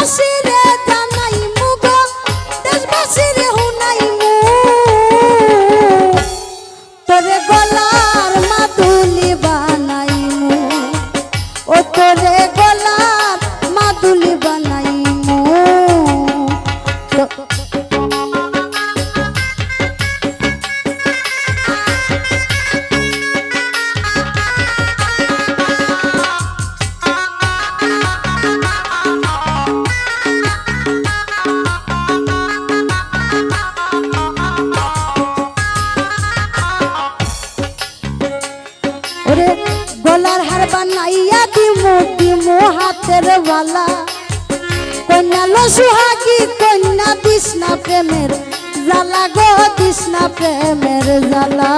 দেশবাসী রে ওরে গলার হার বানাইয়া দিমু দিমু হাতের বালা। কন্যা লো সুহাগি, কন্যা দিস না প্রেমের জ্বালা গো দিস না প্রেমের জ্বালা।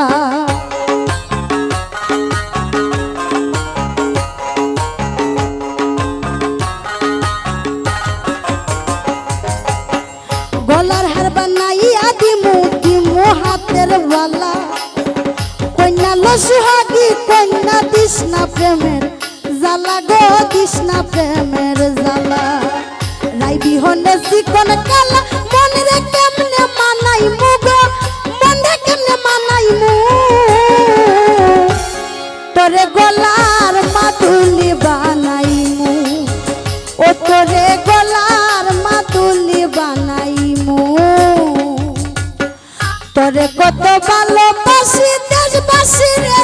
দিসনা প্রেমের জ্বালা গো দিসনা প্রেমের জ্বালা। রাই বিহনে চিকন কালা মনে রে কেমনে মানাই মুগ মনে কেমনে মানাই মু তোরে গলার মাদুলি বানাই মু ও তোরে গলার মাদুলি বানাই মু তোরে কত ভালোবাসি দেশবাসী রে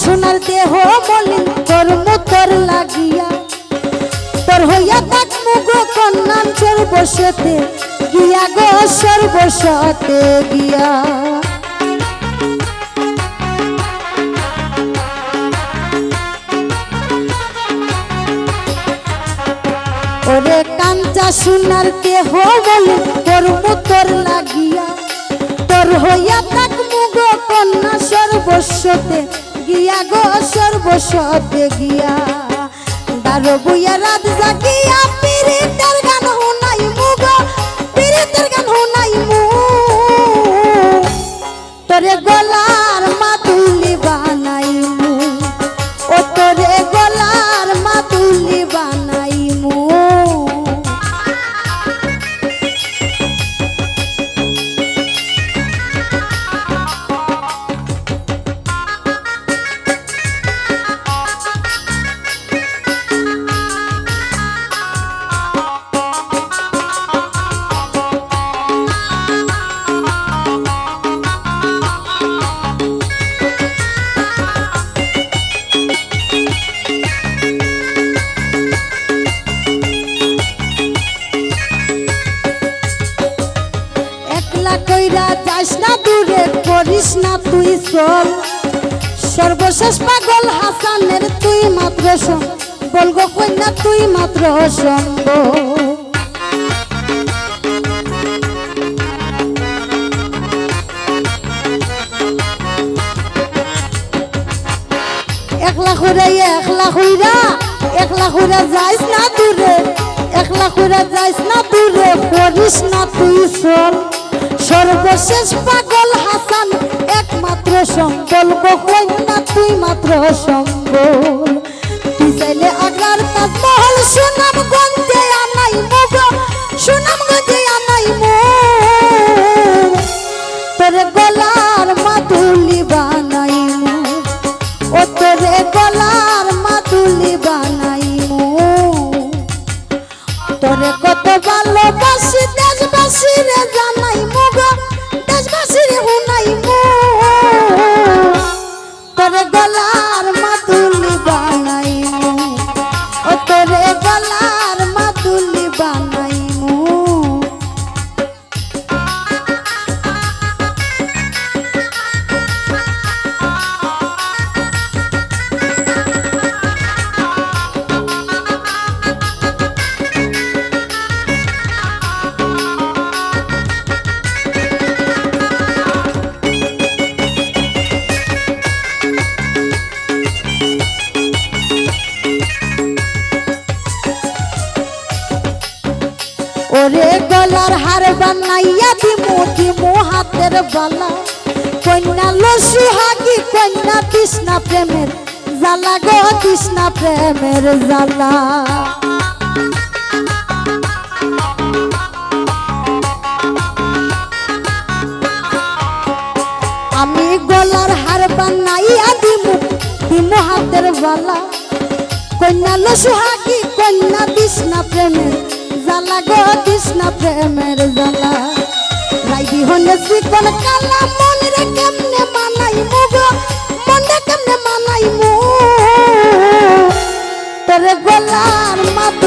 সোনার দেহ মলিন, তোর মুতর লাগিয়া। তোর হইয়া তাক মুগ কন্যান সর্বসতে গিয়া গো সর্বসতে গিয়া। ওরে কাঞ্চা সোনার দেহ মলিন, তোর মুতর লাগিয়া। তোর হইয়া তাক মুগ কন্যা সর্বস্বতে গিয়া গো সর্বসব গিয়া দারো বুয়া রাত জাগিয়া করিস না তুই চল। সর্বশেষ পাগল হাসানের তুই মাত্র সম বলগো কন্যা, তুই মাত্র সম্ভ একলা করে একলা কইরা একলা কইরা যাইস না না না তুই সর্বশেষ পাগল হাসান সম্বল কই না তুই মাত্র সম্বল তুই চাইলে আগ্রার তাজমহল সুনাম বানাইয়া দিমু দিমু হাতের বালা। কন্যা লসু হাগি কন্যা কৃষ্ণা প্রেমের জ্বালা গো কৃষ্ণা প্রেমের জ্বালা। আমি গলার হার বানাইয়া দিমু দিমু হাতের বালা। কন্যা লসুহাগি কন্যা কৃষ্ণা প্রেমের জ্বালা গো কৃষ্ণ প্রেমের জ্বালা। রাইবি হনে শ্রীকন কালা মন রে কেমনে মানাই মুগ মন রে কেমনে মানাই মু তোর গলার মাদুলি